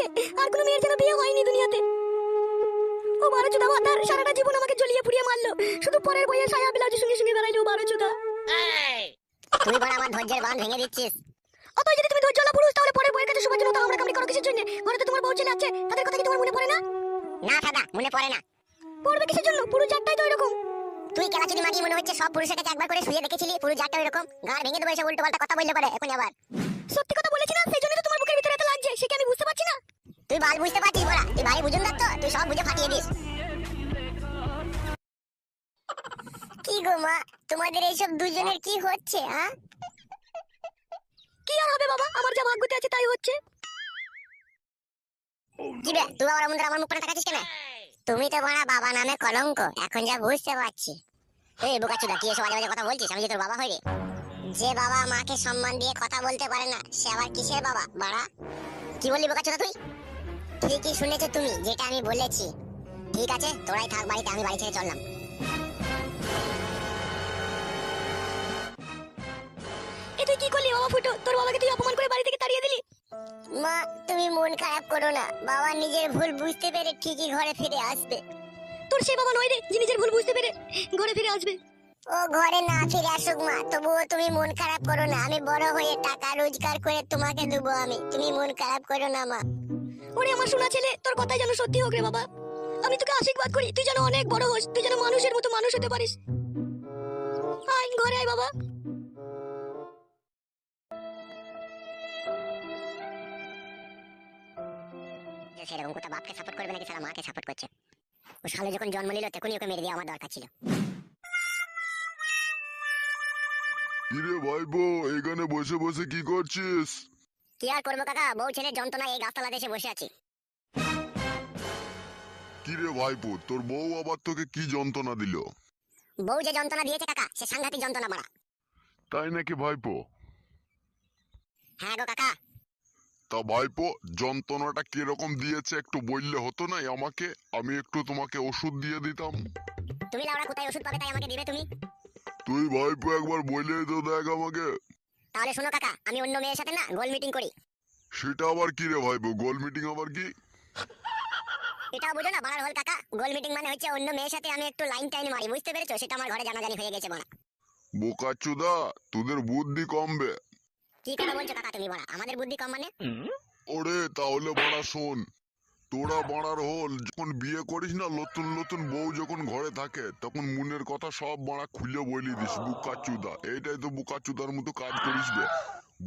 হয়েছে। আর কোনো মেয়ের যেন বিয়ে হয়নি দুনিয়াতে। ও বারো চোদা তার সারাটা জীবন আমাকে জ্বলিয়ে পুড়িয়ে মারলো। শুধু পরের বইয়ে সায়া বিলাজের সঙ্গে সঙ্গে বেড়াইলো বারো চোদা। তুই বড় আমার ধৈর্যের বাঁধ ভেঙে দিচ্ছিস। অতই যদি তুমি ধৈর্য না পুরুষ তাহলে পরের বইয়ের কাছে সবার জন্য তো আমরা কামড়ি করো কিসের জন্য? ঘরে তো তোমার বউ ছেলে আছে তাদের কথা কি তোমার মনে পড়ে না? না দাদা মনে পড়ে না। পড়বে কিসের জন্য? পুরো চারটাই তো এরকম। তুই কেলাচুরি মাগি মনে হচ্ছে সব পুরুষের কাছে একবার করে শুয়ে দেখেছিলি পুরো জাতটা এরকম। গাড় ভেঙে দেবো এসে উল্টো পাল্টা কথা বললে পারে এখন আবার। সত্যি কথা বলেছি না? সেই জন্য তো তোমার বুকের ভিতরে এত লাগছে সে কি আমি বুঝতে পারছি না। তুই বাল বুঝতে পারছিস বড়া তুই ভারী বুঝুন তো। তুই সব বুঝে ফাটিয়ে দিস। কি গো মা? তোমাদের এইসব দুজনের কি হচ্ছে হ্যাঁ কি আর হবে বাবা? আমার যা ভাগ্যতে আছে তাই হচ্ছে। কি বে তুই আবার আমাদের আমার মুখ তাকাচ্ছিস কেন? তুমি তো বড়া বাবা নামে কলঙ্ক। এখন যা বুঝতে পারছি। এই বোকাচুদা কি এসব বাজে কথা বলছিস? আমি যে তোর বাবা হই রে। যে বাবা মাকে সম্মান দিয়ে কথা বলতে পারে না সে আবার কিসের বাবা? বাড়া? কি বললি বোকাচুদা তুই? ঠিকই শুনেছো তুমি যেটা আমি বলেছি। ঠিক আছে তোরাই থাক বাড়িতে আমি বাড়ি ছেড়ে চললাম। এ তুই কি করলি বাবা ফুটো? তোর বাবাকে তুই অপমান করে বাড়ি থেকে তাড়িয়ে দিলি? মা তুমি মন খারাপ করো না। বাবা নিজের ভুল বুঝতে পেরে ঠিকই ঘরে ফিরে আসবে। তোর সে বাবা নয় রে যে নিজের ভুল বুঝতে পেরে ঘরে ফিরে আসবে। ও ঘরে না ফিরে আসুক মা তবুও তুমি মন খারাপ করো না। আমি বড় হয়ে টাকা রোজগার করে তোমাকে দেবো আমি। তুমি মন খারাপ করো না মা। ওরে আমার শোনা ছেলে তোর কথাই যেন সত্যি হোক রে বাবা। আমি তোকে আশীর্বাদ করি তুই যেন অনেক বড় হোস তুই যেন মানুষের মতো মানুষ হতে পারিস। আয় ঘরে আয় বাবা। সেরকম কোথা বাপকে সাপোর্ট করবে নাকি সারা মাকে সাপোর্ট করছে? ও শালে যখন জন্ম নিল তখনই ওকে মেরে দিয়ে আমার দরকার ছিল। কিরে ভাইপো এখানে বসে বসে কি করছিস? কি আর করব কাকা? বউ ছেলে যন্ত্রণা এই গাছতলাতে এসে বসে আছি। কিরে ভাইপো তোর বউ আবার তোকে কি যন্ত্রণা দিল? বউ যে যন্ত্রণা দিয়েছে কাকা সে সাংঘাতিক যন্ত্রণা মারা। তাই নাকি ভাইপো হ্যাঁ গো কাকা। তা ভাইপো যন্ত্রণাটা কীরকম দিয়েছে একটু বললে হতো না? আমাকে আমি একটু তোমাকে ওষুধ দিয়ে দিতাম। তুমি লাউড়া কোথায় ওষুধ পাবে তাই আমাকে দিবে তুমি? তুই ভাইপো একবার বলে তো দেখ আমাকে। তাহলে শোনো কাকা আমি অন্য মেয়ের সাথে না গোল মিটিং করি। সেটা আবার কি রে ভাইপো গোল মিটিং আবার কি? এটাও বুঝো না বাড়ার হল কাকা। গোল মিটিং মানে হচ্ছে অন্য মেয়ের সাথে আমি একটু লাইন টাইন মারি বুঝতে পেরেছ? সেটা আমার ঘরে জানাজানি হয়ে গেছে বড়া বোকাচুদা তোদের বুদ্ধি কমবে। কি কথা বলছো কাকা তুমি বড়া আমাদের বুদ্ধি কম মানে? ওরে তাহলে বাড়া শোন। তোরা বাড়ার হল যখন বিয়ে করিস না নতুন নতুন বউ যখন ঘরে থাকে তখন মনের কথা সব বাড়া খুলে বলি দিস বুকাচুদা। এইটাই তো বুকাচুদার মতো কাজ করিস বে।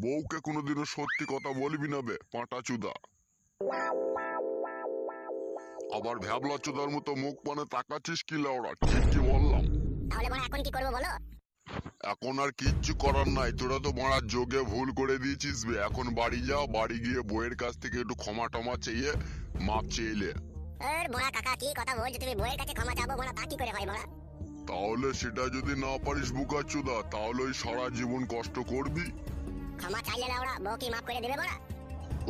বউকে কোনোদিনও সত্যি কথা বলবি না বে পাঁটা চুদা আবার ভ্যাবলা চুদার মতো মুখ পানে তাকাচ্ছিস কি লাউড়া ঠিক কি বললাম? তাহলে বড়া এখন কি করব বলো? এখন আর কিচ্ছু করার নাই তোরা তো মারা যোগে ভুল করে দিয়েছিস বে। এখন বাড়ি যা বাড়ি গিয়ে বইয়ের কাছ থেকে একটু ক্ষমা টমা চেয়ে মাপ চেয়েলে এর বড়া কাকা কি কথা বলছো? তুমি বইয়ের কাছে ক্ষমা চাবো বড়া তা কি করে হয় বড়া তাহলে সেটা যদি না পারিস বুকাচুদা তাহলে ওই সারা জীবন কষ্ট করবি। ক্ষমা চাইলে লাউড়া বউ কি মাফ করে দেবে বড়া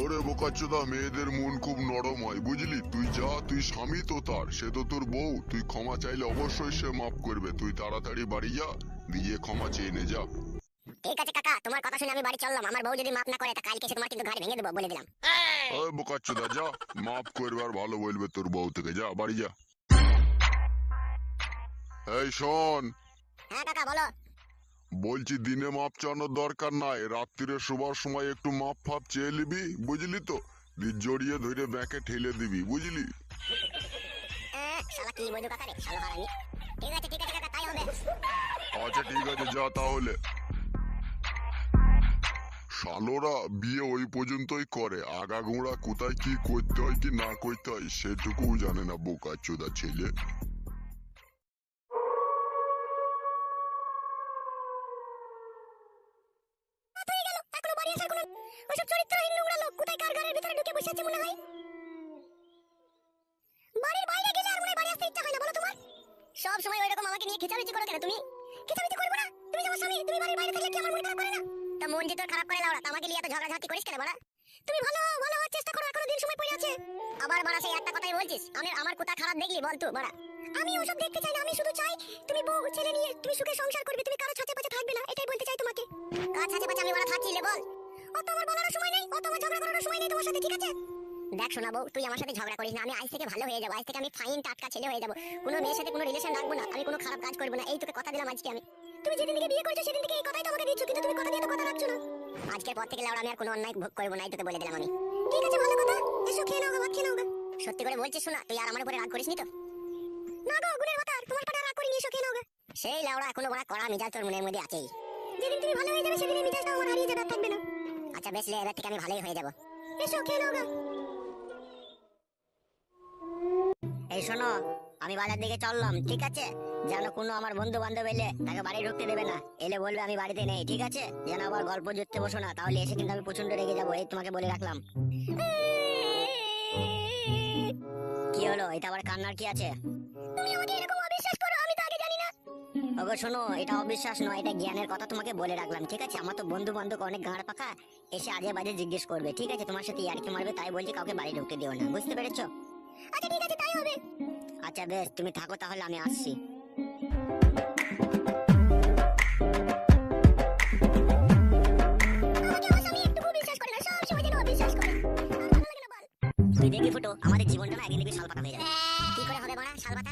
ওরে বোকাচুদা মেয়েদের মন খুব নরম হয় বুঝলি? তুই যা তুই স্বামী তো তার সে তো তোর বউ। তুই ক্ষমা চাইলে অবশ্যই সে মাফ করবে। তুই তাড়াতাড়ি বাড়ি যা দিয়ে ক্ষমা চেয়ে নে যা। ঠিক আছে কাকা তোমার কথা শুনে আমি বাড়ি চললাম। আমার বউ যদি না করে তা কালকে এসে তোমার কিন্তু ঘাড় ভেঙে দেবো বলে দিলাম। ওই যা। মাফ করবে আর ভালো বলবে তোর বউ থেকে। যা বাড়ি যা। এই শোন। হ্যাঁ কাকা বলো। বলছি দিনে মাপ চানোর দরকার নাই। রাত্রিরে শোবার সময় একটু মাপ ফাপ চেয়ে নিবি বুঝলি তো? জড়িয়ে ধরে ব্যাঁকে ঠেলে দিবি বুঝলি? আচ্ছা ঠিক আছে যা তাহলে। শালোরা বিয়ে ওই পর্যন্তই করে। আগাগোড়া কোথায় কি করতে হয় কি না করতে হয় সেটুকু জানে না বোকা চোদা ছেলে। এখনও বাড়ি আসার কোনো নিয়ে চরিত্রহীন নোংরা লোক কোথায় করিস কেন বড়া তুমি ভালো ভালো হওয়ার চেষ্টা করো, এখনও দিন সময় পড়ে আছে। আবার বড়া সেই একটা কথাই বলছিস। আমি, আমার কোথা খারাপ দেখলি বল তুই বড়া আমি ওসব দেখতে চাই না, আমি শুধু চাই তুমি বউ, ছেলে নিয়ে তুমি সুখে সংসার করবে, তুমি কারও ছাঁচে পাচে থাকবে না, এটাই বলতে চাই তোমাকে। কার ছাঁচে পাচে আমি বড়া থাকছি বল? অত আমার বলার সময় নেই অত আমার ঝগড়া করার সময় নেই তোমার সাথে, ঠিক আছে? দেখ শোনাবো তুই আমার সাথে ঝগড়া করিস না, আমি আজ থেকে ভালো হয়ে যাব, আজ থেকে আমি ফাইন টাটকা ছেলে হয়ে যাব। কোনো মেয়ের সাথে কোনো রিলেশন রাখব না, আমি কোনো খারাপ কাজ করব না, এই তোকে কথা দিলাম আজকে আমি। তুমি যেদিন থেকে বিয়ে করেছ, সেদিন থেকে এই কথাই তো আমাকে দিচ্ছ, কিন্তু তুমি কথা দিয়ে তো কথা রাখছো না। আজকের পর থেকে লাউড়া আমি আর কোনো অন্যায় ভোগ করব না এই তোকে বলে দিলাম আমি। ঠিক আছে ভালো কথা। এসো খেয়ে নাও গো, খেয়ে নাও। সত্যি করে বলছিস শোনা তুই আর আমার উপরে রাগ করিস নি তো? না গো গুণের কথা তোমার পাটা রাগ করিনি এসো খেয়ে নাও। সেই লাউড়া এখনও বড় কড়া মিজাজ তোর মনের মধ্যে আছেই। যেদিন তুমি ভালো হয়ে যাবে সেদিন মিজাজটা আমার হারিয়ে যাবে থাকবে না। আচ্ছা বেশ লে এবার থেকে আমি ভালোই হয়ে যাব। এসো খেয়ে নাও। এই শোনো আমি বাজার দিকে চললাম ঠিক আছে? যেন কোনো আমার বন্ধু বান্ধব এলে তাকে বাড়ি ঢুকতে দেবে না। এলে বলবে আমি বাড়িতে নেই, ঠিক আছে? যেন আবার গল্প জুড়তে বসো না, তাহলে এসে কিন্তু আমি প্রচণ্ড রেগে যাব, এই তোমাকে বলে রাখলাম। কি হলো, এটা আবার কান্নার কি আছে? অবিশ্বাস ওগো, শোনো, এটা অবিশ্বাস নয়, এটা জ্ঞানের কথা তোমাকে বলে রাখলাম, ঠিক আছে? আমার তো বন্ধু বান্ধব অনেক গাঁড় পাকা এসে আজে বাজে জিজ্ঞেস করবে, ঠিক আছে? তোমার সাথে ইয়ার্কি মারবে, তাই বলছি কাউকে বাড়ি ঢুকতে দিও না, বুঝতে পেরেছ? আচ্ছা ঠিক আছে, তাই হবে। আচ্ছা বেশ, তুমি থাকো তাহলে, আমি আসছি। তুই দেখবি ফুটো আমাদের জীবনটা না একদিন দেখবি শালপাতা হয়ে যাবে। কি করে হবে বড়া শালপাতা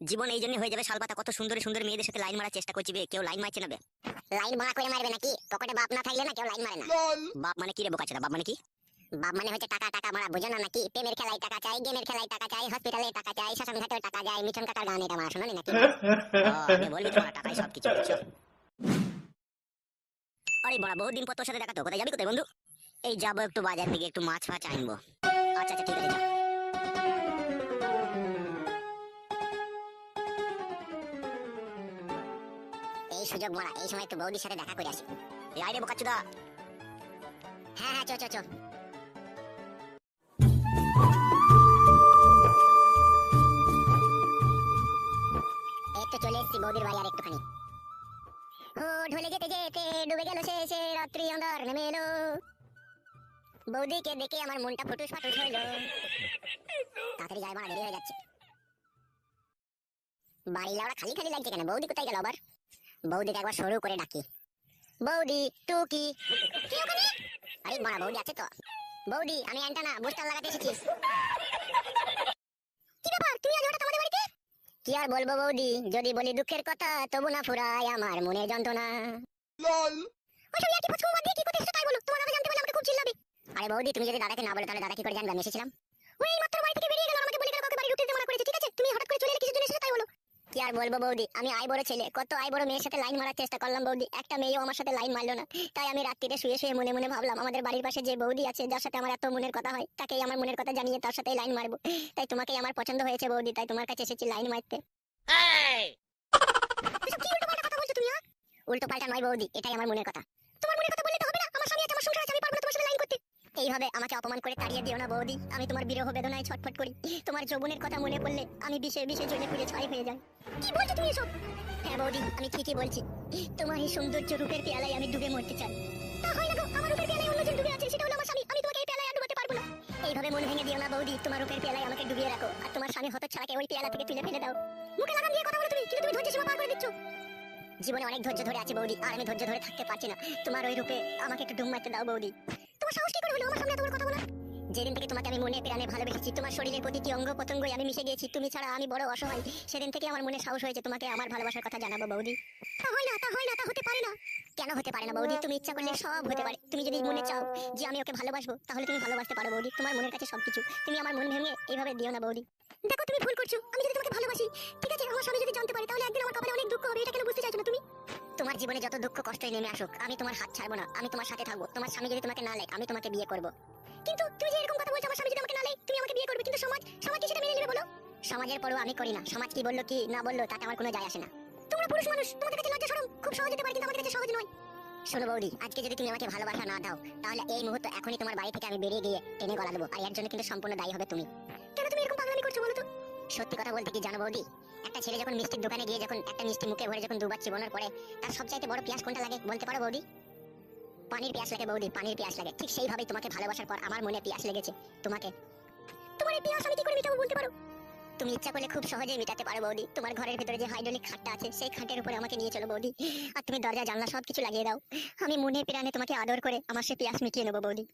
জীবন এই জন্য হয়ে যাবে শালপাতা কত সুন্দর সুন্দর মেয়েদের সাথে লাইন মারার চেষ্টা করছি কেউ লাইন মারছে না লাইন বাড়া করে মারবে নাকি? পকেটে বাপ না থাকলে না কেউ লাইন মারে না। বাপ মানে কি রে বোকাচোদা? বাপ মানে কি? বাপ মানে হচ্ছে টাকা টাকা মারা বুঝো না নাকি? প্রেমের খেলায় টাকা চাই গেমের খেলায় টাকা চাই হসপিটালে টাকা চাই শ্মশান ঘাটেও টাকা যায় মিঠন কাকার গান এটা মারা শোনো নাকি? বলবি তোমার টাকাই সব কিছু আরে বড়া বহুদিন পর তোর সাথে দেখা তো কোথায় যাবি কোথায় বন্ধু? এই যাব একটু বাজার দিকে, একটু মাছ ফাছ আনব। আচ্ছা আচ্ছা ঠিক আছে। এই সুযোগ মারা, এই সময় একটু বৌদির সাথে দেখা করে আসি। হ্যাঁ হ্যাঁ চো চো চো তো চলে এসেছি বৌদির বাড়ি আর একটুখানি। ও, ঢলে যেতে যেতে, ডুবে গেল শেষে রাত্রি অন্ধকার নেমে এলো। বৌদিকে দেখে আমার মনটা ফুটুস ফাটুস হইল তাড়াতাড়ি যাই মারা দেরি হয়ে যাচ্ছে। বাড়ি লাউড়া খালি খালি লাগছে কেন? বৌদি কোথায় গেল আবার? বৌদিকে একবার শুরু করে ডাকি। বৌদি টুকি কে? ওখানে? আরে মারা, বৌদি আছে তো। বৌদি, আমি অ্যান্টানা বুস্টার লাগাতে এসেছি। কি ব্যাপার? তুমি আজ আমাদের বাড়িতে? কি আর বলব বৌদি? যদি বলি দুঃখের কথা, তবু না ফুরায় আমার মনে যন্ত্রণা ইয়ার্কি ফুচকু বাদ দিয়ে কি করতে এসেছ তাই বলো তোমার দাদা জানতে পারলে আমাকে খুব চিল্লাবে আরে বৌদি তুমি যদি দাদাকে না বলো তাহলে দাদা কি করে জানবে? আমি এসেছিলাম। ওই মাত্র বাড়ি থেকে বেরিয়ে গেল আমাকে বলে গেল কাউকে বাড়ি ঢুকতে দিতে মানা করেছে। ঠিক আছে তুমি হঠাৎ করে চলে এলে কিছু জন্য তাই বলো কি আর বলব বৌদি আমি আই বড় ছেলে কত আই বড় মেয়ের সাথে লাইন মারার চেষ্টা করলাম বৌদি। একটা মেয়েও আমার সাথে লাইন মারলো না। তাই আমি রাত্রিরে শুয়ে শুয়ে মনে মনে ভাবলাম আমাদের বাড়ির পাশে যে বৌদি আছে যার সাথে আমার এত মনের কথা হয় তাকেই আমার মনের কথা জানিয়ে তার সাথেই লাইন মারবো। তাই তোমাকেই আমার পছন্দ হয়েছে বৌদি তাই তোমার কাছে এসেছি লাইন মারতে। হ্যাঁ? উল্টো পাল্টা নয় বৌদি এটাই আমার মনের কথা। তোমার মনের কথা বললে তো হবে না আমার স্বামী আছে আমার সংসার আছে আমি পারব না তোমার সাথে লাইন করতে এইভাবে আমাকে অপমান করে তাড়িয়ে দিও না বৌদি। আমি তোমার বিরহ বেদনায় ছটফট করি। তোমার যৌবনের কথা মনে পড়লে আমি বিষে বিষে জ্বলে পুড়ে ছাই হয়ে যাই। কি বলছো তুমি এসব? হ্যাঁ বৌদি, আমি ঠিকই বলছি। তোমার এই সৌন্দর্য রূপের পেয়ালায় আমি ডুবে মরতে চাই। তা হয় না গো, আমার রূপের পেয়ালায় অন্যজন ডুবে আছে, সেটা হলো আমার স্বামী। আমি তোমাকে এই পেয়ালায় আর ডুবাতে পারব না। এইভাবে মন ভেঙে দিও না বৌদি, তোমার রূপের পেয়ালায় আমাকে ডুবিয়ে রাখো। আর তোমার স্বামী হত ছাড়াকে ওই পেয়ালা থেকে তুলে ফেলে দাও। মুখে লাগাম দিয়ে কথা বলো তুমি, কিন্তু তুমি ধৈর্য সীমা পার করে দিচ্ছ। জীবনে অনেক ধৈর্য ধরে আছে বৌদি, আর আমি ধৈর্য ধরে থাকতে পারছি না। তোমার ওই রূপে আমাকে একটু ডুম মারতে দাও বৌদি। তোমার সাহস কি করে হলো? আমার সামনে তোমার কথা বলা যেদিন থেকে তোমাকে আমি মনে প্রাণে ভালোবেসেছি, তোমার শরীরের প্রতিটি অঙ্গ প্রত্যঙ্গই আমি মিশে গিয়েছি, তুমি ছাড়া আমি বড় অসহায়, সেদিন থেকে আমার মনে সাহস হয়েছে তোমাকে আমার ভালোবাসার কথা জানাব, বৌদি। কেন হতে পারে না, বৌদি? তুমি ইচ্ছা করলে সব হতে পারে। তুমি যদি মনে চাও যে আমি ওকে ভালোবাসবো, তাহলে তুমি ভালোবাসতে পারো, বৌদি। তোমার মনের কাছে সবকিছু। তুমি আমার মন ভেঙে এইভাবে দিও না, বৌদি। দেখো, তুমি ভুল করছ। আমি যদি তোমাকে ভালোবাসি, ঠিক আছে, আমার স্বামী যদি জানতে পারে, তাহলে একদিন আমার কপালে অনেক দুঃখ হবে, এটা কেন বুঝতে চাইছো না তুমি? তোমার জীবনে যত দুঃখ কষ্টই নেমে আসুক, আমি তোমার হাত ছাড়বো না, আমি তোমার সাথে থাকব। তোমার স্বামী যদি তোমাকে না লেয় আমি তোমাকে বিয়ে করব। কিন্তু তুমি যে এরকম কথা বলছো আমার স্বামী যদি আমাকে না লেয় তুমি আমাকে বিয়ে করবে। কিন্তু সমাজ সমাজ কি সেটা মেনে নেবে বলো? সমাজের পরও আমি করি না। সমাজ কি বলল কি না বলল তাতে আমার কোনো যায় আসে না। তোমরা পুরুষ মানুষ তোমাদের কাছে লজ্জা শরম খুব সহজ হতে পারে কিন্তু আমাদের কাছে সহজ নয়। শোনো বৌদি আজকে যদি তুমি আমাকে ভালোবাসা না দাও তাহলে এই মুহূর্তে এখনই তোমার বাড়ি থেকে আমি বেরিয়ে গিয়ে টেনে গলা দেবো। আর এর জন্য কিন্তু সম্পূর্ণ দায়ী হবে তুমি। কেন তুমি এরকম পাগলামি করছ বলো তো? সত্যি কথা বলতে কি জানো বৌদি একটা ছেলে যখন মিষ্টির দোকানে গিয়ে যখন একটা মিষ্টি মুখে ভরে যখন দুবার চিবানোর পরে তার সবচাইতে বড় পিয়াস কোনটা লাগে বলতে পারো বৌদি? পানির পিয়াস লাগে বৌদি, পানির পিয়াস লাগে। ঠিক সেইভাবেই তোমাকে ভালোবাসার পর আমার মনে পিয়াস লেগেছে। তোমাকে। তোমার এই পিয়াস আমি কি করে মিটাবো বলতে পারো? তুমি ইচ্ছা করলে খুব সহজেই মিটাতে পারো বৌদি। তোমার ঘরের ভিতরে যে হাইড্রোলিক খাটটা আছে, সেই খাটের উপরে আমাকে নিয়ে চলো বৌদি। আর তুমি দরজা, জানলা সব কিছু লাগিয়ে দাও। আমি মনে প্রাণে তোমাকে আদর করে আমার সে পিয়াস মিটিয়ে নেব বৌদি।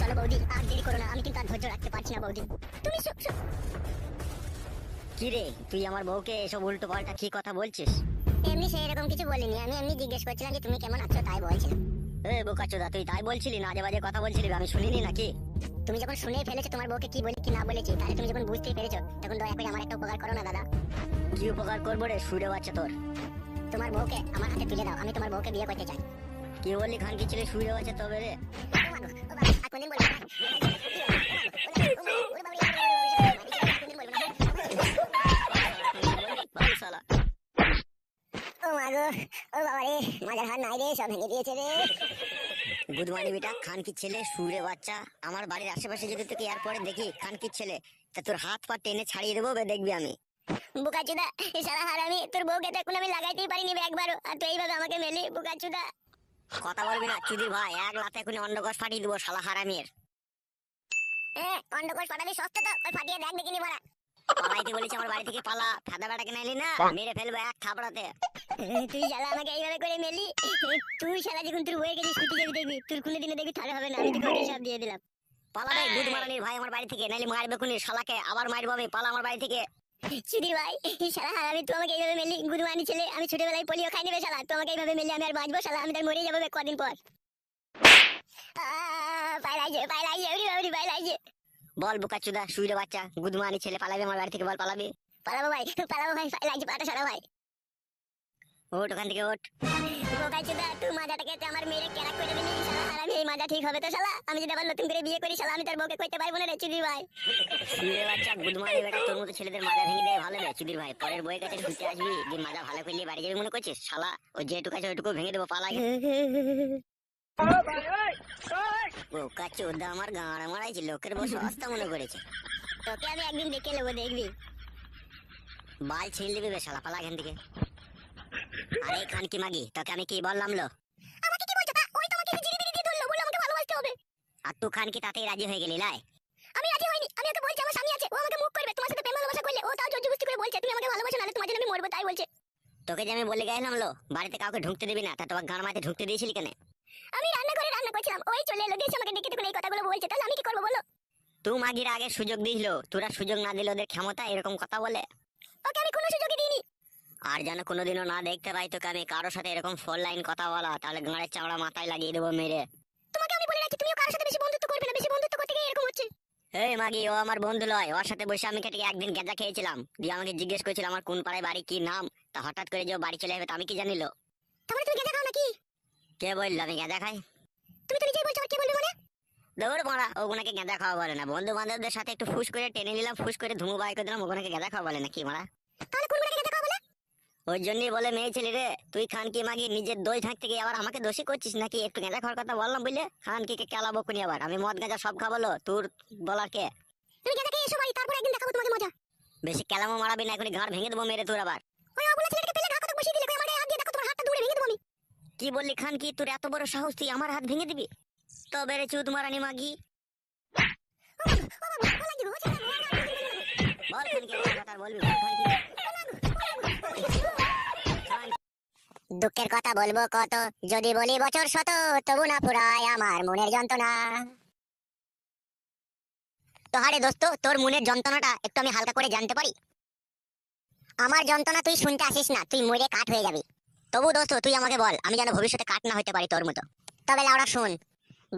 চলো বৌদি, আর দেরি করো না, আমি কিন্তু আর ধৈর্য রাখতে পারছি না বৌদি। তুমি কি রে তুই আমার বউকে এসব উল্টো পাল্টা কি কথা বলছিস? এমনি সেই এরকম কিছু বলিনি। আমি এমনি জিজ্ঞেস করছিলাম যে তুমি কেমন আছো? তাই বলছিলাম। এ বোকাচোদা তুই তাই বলছিলি না? আজে বাজে কথা বলছিলি আমি শুনিনি নাকি? তুমি যখন শুনে ফেলেছো তোমার বউকে কি বলি কি না বলেছি তাহলে তুমি যখন বুঝতেই পেরেছ তখন দয়া করে আমার একটা উপকার করো না দাদা। কি উপকার করব রে সুরে বাচ্চা তোর? তোমার বউকে আমার হাতে তুলে দাও আমি তোমার বউকে বিয়ে করতে চাই। কি বললি খান কি ছেলে শুয়ে বাচ্চা তবে রে? ও ও বাবা রে, মাজার হাত নাই রে, সব ভেঙে দিয়েছে রে। গুদমানি বেটা খান ছেলে সুরে বাচ্চা আমার বাড়ির আশেপাশে যদি তোকে এয়ারপোর্টে দেখি খানকি ছেলে তা তোর হাত পা টেনে ছাড়িয়ে দেবো দেখবি আমি বুকাচুদা, হারামি, তোর বউকে তো এখন আমি লাগাইতেই পারিনি একবারও, আর তুই এইভাবে আমাকে মেলি, বুকাচুদা। কথা বলবি না চুদির ভাই এক লাতে এখন অন্ডকোষ ফাটিয়ে দেবো শালা হারামির এ, অন্ডকোষ ফাটাবি সস্তা তো, ফাটিয়ে দেখ দেখিনি বড়া। পালাইতে বলেছি আমার বাড়ি থেকে পালা ফেদা বেটাকে নাইলি না মেরে ফেলব এক এ, তুই শালা আমাকে এইভাবে করে মেলি তুই শালা যখন তোর বউয়ে গেছিস ছুটি যাবি দেখবি তোর কোনো দিনে দেখবি হবে না আমি তোকে সব দিয়ে দিলাম। গুদ মারানির ভাই আমার বাড়ি থেকে নাইলে মারবে শালাকে আবার মারবো আমি পালা আমার বাড়ি থেকে। সুধীর ভাই শালা হারামি তুই আমাকে এইভাবে মেলি গুরুমানি ছেলে আমি ছোটবেলায় পোলিও খাই নেবে শালা তুই আমাকে এইভাবে মেলি আমি আর বাঁচবো শালা আমি তার মরেই যাব কদিন পর। পায়ে লাগছে ওরে বাবারে, বল বুকাচুদা শুইরে বাচ্চা, গুদমানি ছেলে, পালাবে আমার বাড়ি থেকে, বল, পালাবে? পালাবো ভাই পালাবো ভাই লাগছে পাটা সারা ভাই। ওঠ ওখান থেকে, ওঠ। বোকাচুদা তুই মাজাটাকে তো আমার মেয়ের কেরাক করে দিলি, শালা হারামি এই মাজা ঠিক হবে তো, শালা? আমি যদি আবার নতুন করে বিয়ে করি, শালা, আমি তার বউকে কইতে পারব না রে চুদির ভাই। শুইরে বাচ্চা, গুদমানি বেটা, তোর মতো ছেলেদের মাজা ভেঙে দেয় ভালো রে, চুদির ভাই। পরের বইয়ের কাছে শুতে আসবি যে মাজা ভালো করলে বাড়ি যাবি মনে করছিস? শালা ও যেটুকু আছে ওইটুকু ভেঙে দেবো পালা কাচুদা আমার গাঁড়া মারাইছে লোকের বসে অস্তা মনে করেছে। তোকে আমি একদিন দেখে নেব দেখবি? বাল ছিঁড়ে দিবি পালা এখান থেকে। আরে খান কি মাগি তোকে আমি কি বললাম লো? আমাকে কি বলছো? ওই তোমাকে জিরি জিরি দিয়ে ধরলো বলল আমাকে ভালোবাসতে হবে। আর তুই খান কি তাতেই রাজি হয়ে গেলি লাই? আমি রাজি হইনি আমি ওকে বলছি আমার স্বামী আছে ও আমাকে মুখ করবে তোমার সাথে প্রেম ভালোবাসা করলে ও তাও জোর জবরদস্তি করে বলছে তুমি আমাকে ভালোবাসো না তোমার জন্য আমি মরবো তাই বলছে। তোকে যে আমি বলে গেলাম লো বাড়িতে কাউকে ঢুকতে দিবি না তা তোমার গান মাঝে ঢুকতে দিয়েছিলি কেন? আমি রান্না করে রান্না করছিলাম। ওই চলে এলো দিয়ে আমাকে ডেকে দেখুন এই কথাগুলো বলছে। তাহলে আমি কি করব বলো? তুই মাগির আগে সুযোগ দিছিল তোরা সুযোগ না দিলে ওদের ক্ষমতা এরকম কথা বলে। ওকে আমি কোনো সুযোগই দিইনি। আর যেন কোনোদিনও না দেখতে পাই তোকে আমি কারোর সাথে এরকম ফোর লাইন কথা বলা তাহলে গাঁড়ের চামড়া মাথায় লাগিয়ে দেবো মেরে। তোমাকে আমি বলে রাখি তুমিও কারোর সাথে বেশি বন্ধুত্ব করবে না। বেশি বন্ধুত্ব করতে গিয়ে এরকম হচ্ছে। এই মাগি ও আমার বন্ধু লয় ওর সাথে বসে আমি কেটে একদিন গেঁজা খেয়েছিলাম। দিয়ে আমাকে জিজ্ঞেস করেছিল আমার কোন পাড়ায় বাড়ি কি নাম? তা হঠাৎ করে যে বাড়ি চলে যাবে তা আমি কি জানিল? তাহলে তুমি গেঁজা খাও নাকি? কে বলল? আমি খাই। তুমি তো নিজেই বলছো আর কে বলবে মানে দৌড় মারা ওগুনাকে গেঁদা খাওয়া বলে না। বন্ধু বান্ধবদের সাথে একটু ফুস করে টেনে নিলাম ফুস করে ধুমু বাই করে দিলাম ওগুনাকে গেঁদা খাওয়া বলে না কি মারা? তাহলে কোন গুলোকে গেঁজা খাও বলে? ওই জন্যই বলে মেয়ে ছেলে রে তুই খান কি মাগি নিজের দই থাকতে গিয়ে আবার আমাকে দোষী করছিস নাকি? একটু গেঁদা খাওয়ার কথা বললাম বুঝলে? খান কি কে কেলাবো কোনি আবার। আমি মদ গাঁজা সব খাবলো তোর বলার কে? তুমি খেয়ে এসো বাড়ি তারপর একদিন দেখাবো তোমাকে মজা। বেশি কেলামো মারাবি না এখনই ঘাড় ভেঙে দেবো মেরে তোর আবার। ওই অবলা ছেলেটাকে পেলে কি বললি খান কি? তোর এত বড় সাহস, তুই আমার হাত ভেঙে দিবি? তো বেড়ে চুত মারানি মাগি। দুঃখের কথা বলব কত, যদি বলি বছর শত, তবু না পুরায় আমার মনের যন্ত্রণা। তো হারে দোস্ত, তোর মনের যন্ত্রণাটা একটু আমি হালকা করে জানতে পারি? আমার যন্ত্রণা তুই শুনতে আসিস না, তুই মরে কাঠ হয়ে যাবি। তবু দোস্ত, তুই আমাকে বল, আমি যেন ভবিষ্যতে কাট না হতে পারি তোর মতো। তবে লাউড়া, শুন,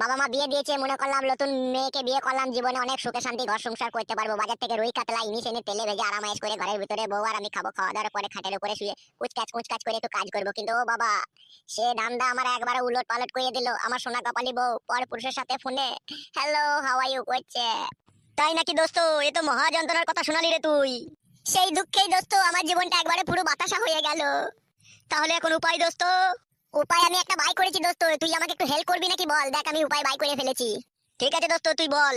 বাবা মা বিয়ে দিয়েছে, মনে করলাম নতুন মেয়েকে বিয়ে করলাম, জীবনে অনেক সুখে শান্তি, ঘর সংসার করতে পারব, বাজার থেকে রুই, কাতলা, ইলিশ এনে তেলে ভেজে আরামাইশ করে ঘরের ভিতরে বউ আর আমি খাব, খাওয়া দাওয়ার পরে খাটের উপরে শুয়ে কুচকাচ কুচকাচ করে একটু কাজ করব। কিন্তু ও বাবা, সে ধান্দা আমার একবারে উলট পালট করে দিল, আমার সোনা কপালি বউ, পর পুরুষের সাথে ফোনে হ্যালো আর ইউ করছে। তাই নাকি দোস্ত, এ তো মহা কথা শোনালি রে তুই? সেই দুঃখেই দোস্ত, আমার জীবনটা একবারে পুরো বাতাসা হয়ে গেল। তাহলে এখন উপায় দোস্ত? উপায় আমি একটা বাই করেছি দোস্ত। তুই আমাকে একটু হেল্প করবি নাকি বল? দেখ আমি উপায় বাই করে ফেলেছি। ঠিক আছে দোস্ত তুই বল।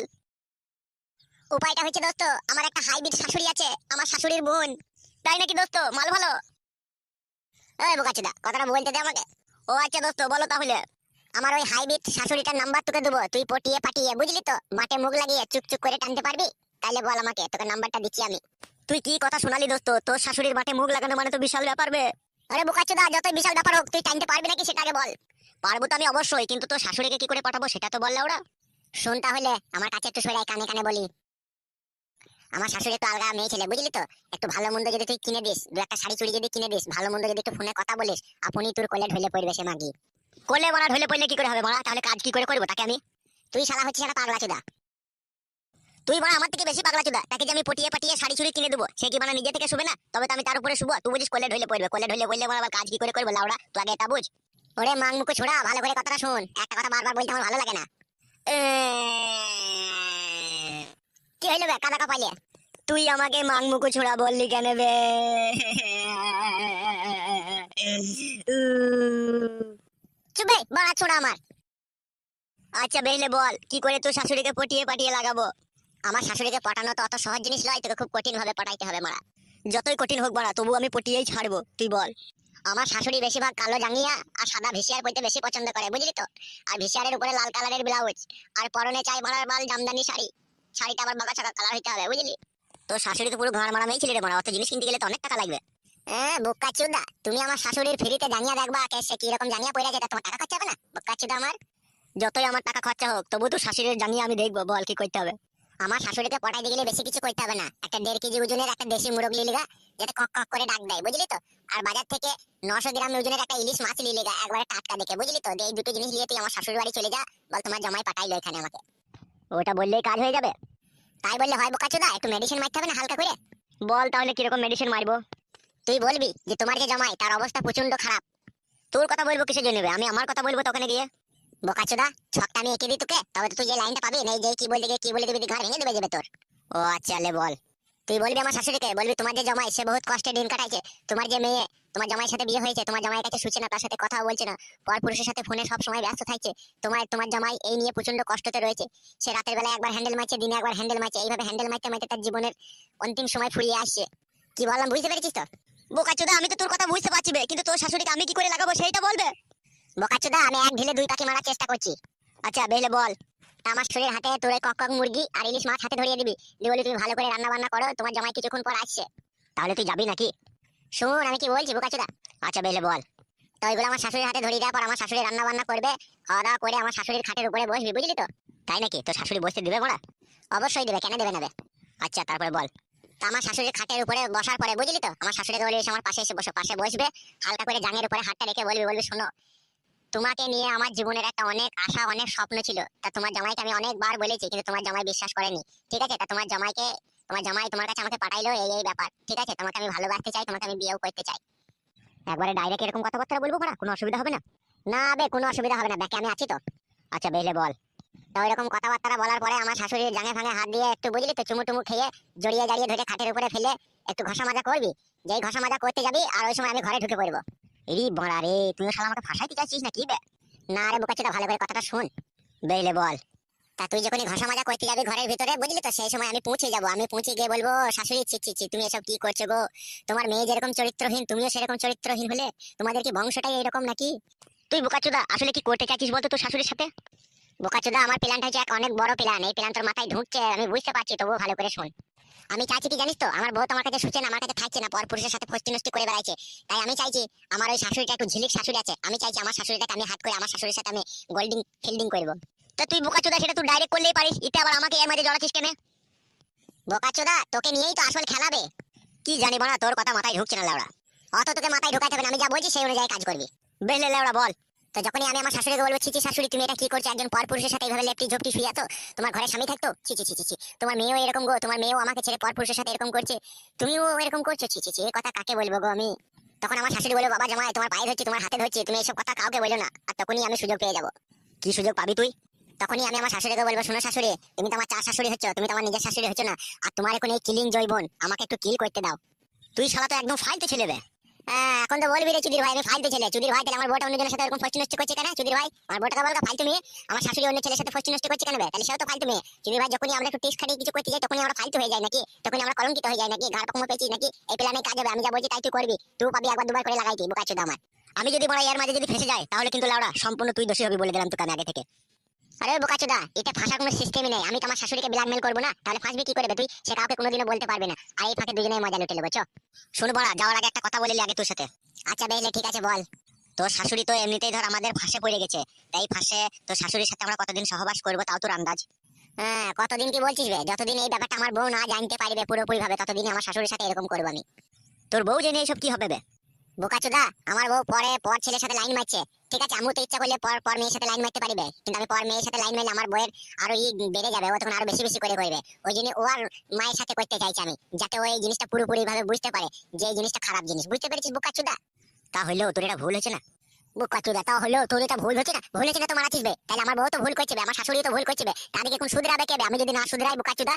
উপায়টা হচ্ছে দোস্ত আমার একটা হাইব্রিড শাশুড়ি আছে আমার শাশুড়ির বোন। তাই নাকি দোস্ত? মাল ভালো? এই বোকাচুদা কথাটা বলতে দে আমাকে। ও আচ্ছা দোস্ত বলো তাহলে। আমার ওই হাইব্রিড শাশুড়িটার নাম্বার তোকে দেবো। তুই পটিয়ে পাঠিয়ে বুঝলি তো? মাঠে মুখ লাগিয়ে চুপ চুপ করে টানতে পারবি? তাইলে বল আমাকে তোকে নাম্বারটা দিচ্ছি আমি। তুই কি কথা শোনালি দোস্ত? তোর শাশুড়ির মাঠে মুখ লাগানো মানে তো বিশাল ব্যাপার বে। আরে বোকাচুদা যতই বিশাল ব্যাপার হোক, তুই টানতে পারবি নাকি সেটা আগে বল। পারব তো আমি অবশ্যই, কিন্তু তোর শাশুড়িকে কি করে পাঠাবো সেটা তো বললে ওরা। শোন তাহলে, আমার কাছে একটু সরে কানে কানে বলি। আমার শাশুড়ি একটু আলগা মেয়ে ছেলে, বুঝলি তো? একটু ভালো মন্দ যদি তুই কিনে দিস, দু একটা শাড়ি চুড়ি যদি কিনে দিস, ভালো মন্দ যদি একটু ফোনে কথা বলিস, আপনি তোর কোলে ঢলে পড়বে সে মাগি। কোলে মারা ঢলে পড়লে কি করে হবে মারা তাহলে কাজ কি করে করব তাকে আমি? তুই শালা হচ্ছিস একটা পাগলা চোদা। তুই মারা আমার থেকে বেশি পাগলা চুদা। তাকে যে আমি পটিয়ে পাটিয়ে শাড়ি চুড়ি কিনে দেবো, সে কি মানে নিজে থেকে শুবে না? তবে তো আমি তার উপরে শুবো। তুই বুঝিস কোলে ঢলে পড়বে। কোলে ঢলে পড়লে আবার কাজ কি করে করব লাউড়া তুই আগে এটা বুঝ। ওরে মাং মুখো ছোড়া, ভালো করে কথাটা শোন। একটা কথা বারবার বলতে আমার ভালো লাগে না। কি হইল বে? কাদা কাপাইলে। তুই আমাকে মাংমুকু ছোড়া বললি কেন বে? চুপে বড়া ছোড়া আমার। আচ্ছা বেহলে বল, কি করে তোর শাশুড়িকে পটিয়ে পাটিয়ে লাগাবো? আমার শাশুড়িকে পটানো তো অত সহজ জিনিস নয়, তোকে খুব কঠিন ভাবে পটাইতে হবে মারা। যতই কঠিন হোক বাড়া তবু আমি পটিয়েই ছাড়বো, তুই বল। আমার শাশুড়ি বেশিরভাগ কালো জাঙ্গিয়া আর সাদা ভিসিয়ার পরতে বেশি পছন্দ করে, বুঝলি তো? আর ভিসিয়ারের উপরে লাল কালারের ব্লাউজ, আর পরনে চাই ভাড়ার বাল জামদানি শাড়ি। শাড়িটা আবার বাঁকা ছাকা কালার হইতে হবে, বুঝলি? তোর শাশুড়ি তো পুরো ঘর মারা মেয়ে ছিল রে মারা, অত জিনিস কিনতে গেলে তো অনেক টাকা লাগবে। হ্যাঁ বোকা চুদা, তুমি আমার শাশুড়ির ফ্রিতে জাঙ্গিয়া দেখবা, কে সে কি রকম জাঙ্গিয়া পরে যেটা তোমার টাকা খরচা হবে না? বোকা চুদা আমার। যতই আমার টাকা খরচা হোক তবু তো শাশুড়ির জানিয়ে আমি দেখব, বল কি করতে হবে? আমার শাশুড়িকে পটাইতে গেলে বেশি কিছু করতে হবে না। একটা দেড় কেজি ওজনের একটা দেশি মুরগলি লিগা যাতে কক কক করে ডাক দেয় বুঝলি তো? আর বাজার থেকে নশো গ্রাম ওজনের একটা ইলিশ মাছ লিয়ে লিগা একবারে টাটকা দেখে বুঝলি তো? এই দুটো জিনিস নিয়ে তুই আমার শাশুড়ি বাড়ি চলে যা বল তোমার জামাই পাঠাইলো এখানে আমাকে। ওটা বললেই কাজ হয়ে যাবে। তাই বললে হয় বোকা চুদা একটু মেডিসিন মারতে হবে না হালকা করে? বল তাহলে কীরকম মেডিসিন মারবো? তুই বলবি যে তোমার যে জামাই তার অবস্থা প্রচণ্ড খারাপ। তোর কথা বলব কিসের জন্য বে? আমি আমার কথা বলব তোখানে গিয়ে। বোকাচোদা, ছকটা আমি এঁকে দিই তোকে, তবে তুই যে লাইনটা পাবি, নেই যে কি গিয়ে কি বলে দিবি ঘর ভেঙে দেবে যাবে তোর। ও আচ্ছা লে বল। তুই বলবি আমার শাশুড়িকে, বলবি তোমার যে জামাই, সে বহুত কষ্টে দিন কাটাইছে। তোমার যে মেয়ে, তোমার জামাইয়ের সাথে বিয়ে হয়েছে, তোমার জামাইয়ের কাছে শুচ্ছে না, তার সাথে কথা বলছে না। পর পুরুষের সাথে ফোনে সব সময় ব্যস্ত থাকছে। তোমার তোমার জামাই এই নিয়ে প্রচণ্ড কষ্টতে রয়েছে। সে রাতের বেলা একবার হ্যান্ডেল মারছে, দিনে একবার হ্যান্ডেল মারছে। এইভাবে হ্যান্ডেল মারতে মারতে তার জীবনের অন্তিম সময় ফুরিয়ে আসছে। কি বললাম, বুঝতে পেরেছিস তো? বোকাচোদা, আমি তো তোর কথা বুঝতে পারছি কিন্তু তোর শাশুড়িকে আমি কি করে লাগাবো, সেইটা বলবে বোকাচোদা আমি এক ঢিলে দুই পাখি মারার চেষ্টা করছি। আচ্ছা বেলে বল। আমার শরীর হাতে তোর কক কক মুরগি আর ইলিশ মাছ হাতে ধরিয়ে দিবি। দিয়ে বলি তুমি ভালো করে রান্না বান্না করো, তোমার জামাই কিছুক্ষণ পর আসছে। তাহলে তুই যাবি নাকি? শুন, আমি কি বলছি বোকাচোদা আচ্ছা বেলে বল। তো ওইগুলো আমার শাশুড়ির হাতে ধরিয়ে দেওয়ার পর আমার শাশুড়ি রান্না বান্না করবে খাওয়া দাওয়া করে আমার শাশুড়ির খাটের উপরে বসবি, বুঝলি তো? তাই নাকি? তোর শাশুড়ি বসতে দিবে মোড়া অবশ্যই দেবে, কেন দেবে নেবে আচ্ছা তারপরে বল। তো আমার শাশুড়ির খাটের উপরে বসার পরে, বুঝলি তো? আমার শাশুড়িকে বলি এসে আমার পাশে এসে বসে, পাশে বসবে, হালকা করে জাঙের উপরে হাতটা রেখে বলবি বলবি, শোনো। তোমাকে নিয়ে আমার জীবনের একটা অনেক আশা, অনেক স্বপ্ন ছিল। তা তোমার জামাইকে আমি অনেকবার বলেছি, কিন্তু তোমার জামাই বিশ্বাস করেনি। ঠিক আছে? তা তোমার জামাইকে, তোমার জামাই তোমার কাছে আমাকে পাঠাইলো, এই এই ব্যাপার। ঠিক আছে? তোমাকে আমি ভালোবাসতে চাই, তোমাকে আমি বিয়েও করতে চাই। একবারে ডাইরেক্ট এরকম কথাবার্তা বলব মোড়া কোনো অসুবিধা হবে না? না বে, কোনো অসুবিধা হবে না। ব্যাকে আমি আছি তো। আচ্ছা বেলে বল। তো ওইরকম কথাবার্তা বলার পরে আমার শাশুড়ির জাঙে ভাঙে হাত দিয়ে একটু বুঝলি তো, চুমু টুমু খেয়ে জড়িয়ে জড়িয়ে ধরে খাটের উপরে ফেলে একটু ঘষা মাজা করবি? যেই ঘষা মাজা করতে যাবি, আর ওই সময় আমি ঘরে ঢুকে পড়ব। বড়া রে, তুই শালা আমাকে ফাঁসাইতে চাচ্ছিস নাকি? বে, না রে ভালো করে কথাটা শুন। বেলে বল। তা তুই ঘষা মাজা করতে যাবি ঘরের ভিতরে, বুঝলি তো? সেই সময় আমি পৌঁছে যাব, আমি পৌঁছে গিয়ে বলব, শাশুড়ি, ছি ছি ছি, তুমি এসব কি করছ গো? তোমার মেয়ে যেরকম চরিত্রহীন, তুমিও সেরকম চরিত্রহীন হলে তোমাদের কি বংশটাই এরকম নাকি? তুই বোকাচোদা আসলে কি করতে চাচ্ছিস বলতো তোর শাশুড়ির সাথে? বোকাচোদা আমার প্ল্যানটা হচ্ছে এক অনেক বড় প্ল্যান, এই প্ল্যান তোর মাথায় ঢুকছে, আমি বুঝতে পারছি, তবুও ভালো করে শোন। আমি চাইছি কি জানিস তো? আমার বউ আমার কাছে শুচ্ছে না, আমার কাছে থাকছে না, পর পুরুষের সাথে ফষ্টি নষ্টি করে বেড়াইছে। তাই আমি চাইছি আমার ওই শাশুড়িটা একটু ঝিলিক শাশুড়ি আছে। আমি চাইছি আমার শাশুড়িটাকে আমি হাত করে আমার শাশুড়ির সাথে আমি গোল্ডিং, ফিল্ডিং করব। তা তুই বোকাচোদা সেটা তুই ডাইরেক্ট করলেই পারিস। এটা আবার আমাকে এর মাঝে জড়াচ্ছিস কেন? বোকাচোদা তোকে নিয়েই তো আসল খেলাবে কি জানি বড়া তোর কথা মাথায় ঢুকছে না লাউড়া অত তোকে মাথায় ঢোকাতে হবে না, আমি যা বলছি সেই অনুযায়ী কাজ করবি। বেলে লাউড়া বল। তো যখনই আমি আমার শাশুড়িকে বলব ছিচি শাশুড়ি তুমি এটা কি করছ? একজন পর পুরুষের সাথে এইভাবে লেপটি ঝপটি শুয়ে আছো? তোমার ঘরে স্বামী থাকতো? ছি ছি, ছি তোমার মেয়েও এরকম গো তোমার মেয়েও আমাকে ছেড়ে পর পুরুষের সাথে এরকম করছে। তুমিও এরকম করছ? ছি ছি এ কথা কাকে বলব গো আমি? তখন আমার শাশুড়ি বলব বাবা জামাই তোমার পায়ে ধরছি তোমার হাতে ধরছি তুমি এসব কথা কাউকে বলো না। আর তখনই আমি সুযোগ পেয়ে যাব। কি সুযোগ পাবি তুই? তখনই আমি আমার শাশুড়িকে বলব শোনো শাশুড়ি তুমি তো আমার চার শাশুড়ি হচ্ছ তুমি তো আমার নিজের শাশুড়ি হচ্ছ না। আর তোমার এখন এই কিলিং জৈবন আমাকে একটু কিল করতে দাও। তুই শালা তো একদম ফাইলতে ছেলে বে। হ্যাঁ, এখন তো বলবি রে চুদির ভাই, আমি ফালতু ছেলে। চুদির ভাই তাহলে আমার বউটা অন্যজনের সাথে এরকম ফষ্টি নষ্ট করছে কেন? চুদির ভাই, আমার বউটাকে বলকা ফালতু মেয়ে। আমার শাশুড়ি অন্য ছেলের সাথে ফষ্টি নষ্ট করছে কেন? তাহলে সেও তো ফালতু মেয়ে। চুদির ভাই যখনই আমরা একটু টেস্ট খাটিয়ে কিছু করতে যাই, তখনই আমরা ফালতু হয়ে যাই নাকি? তখনই আমরা কলঙ্কিত হয়ে যাই নাকি? গাড় পকমো পেয়েছি নাকি? এই প্ল্যানে কাজ হবে, আমি যা বলছি তাই তুই করবি। তুই পাবি একবার দুবার করে লাগাইতি বোকা চোদা আমার। আমি যদি বড়া এর মাঝে যদি ফেসে যাই, তাহলে কিন্তু লাউড়া, সম্পূর্ণ তুই দোষী হবি বলে দিলাম তোকে আমি আগে থেকে। আরে বোকা চোদা এটা ফাঁসার কোনো সিস্টেমই নেই। আমি তো আমার শাশুড়িকে ব্ল্যাকমেল করব না। তাহলে ফাঁসবি কি করবে তুই? সে কাউকে কোনোদিনও বলতে পারবে না। আর এই ফাঁকে দুজনে মজা লুটে নেব, চ। শোনো বড়া, যাওয়ার আগে একটা কথা বলে আগে তোর সাথে। আচ্ছা বেহলে ঠিক আছে, বল। তোর শাশুড়ি তো এমনিতেই ধর আমাদের ফাঁসে পড়ে গেছে। তাই ফাঁসে তোর শাশুড়ির সাথে আমরা কতদিন সহবাস করব তাও তোর আন্দাজ? হ্যাঁ কতদিন কি বলছিস বে? যতদিন এই ব্যাপারটা আমার বউ না জানতে পারবে পুরোপুরি ভাবে ততদিন আমার শাশুড়ির সাথে এরকম করব আমি। তোর বউ জেনে এইসব কি হবে বে? বোকাচুদা, আমার বউ পরে পর ছেলের সাথে লাইন মারছে। ঠিক আছে তো ইচ্ছা করলে পর পর মেয়ের সাথে লাইন মারতে পারিবে। কিন্তু আমি পর মেয়ের সাথে লাইন মারলে আমার আরও ই বেড়ে যাবে, ও তখন আরও বেশি বেশি করে করবে। ওই জন্য ও আর মায়ের সাথে করতে চাইছি আমি, যাতে জিনিসটা পুরোপুরি ভাবে বুঝতে পারে যে এই জিনিসটা খারাপ জিনিস। বুঝতে পেরেছিস, বোকাচুদা? তা হইলেও তোর এটা ভুল হয়েছে না। বোকাচুদা, তা হলো তোর এটা ভুল হচ্ছে না। ভুল হচ্ছে না তো মারা তাহলে আমার বউ তো ভুল করছে আমার শাশুড়ি তো ভুল করছে। তাদেরকে এখন শুধরাবে কে বে? আমি যদি না শুধরাই বোকাচুদা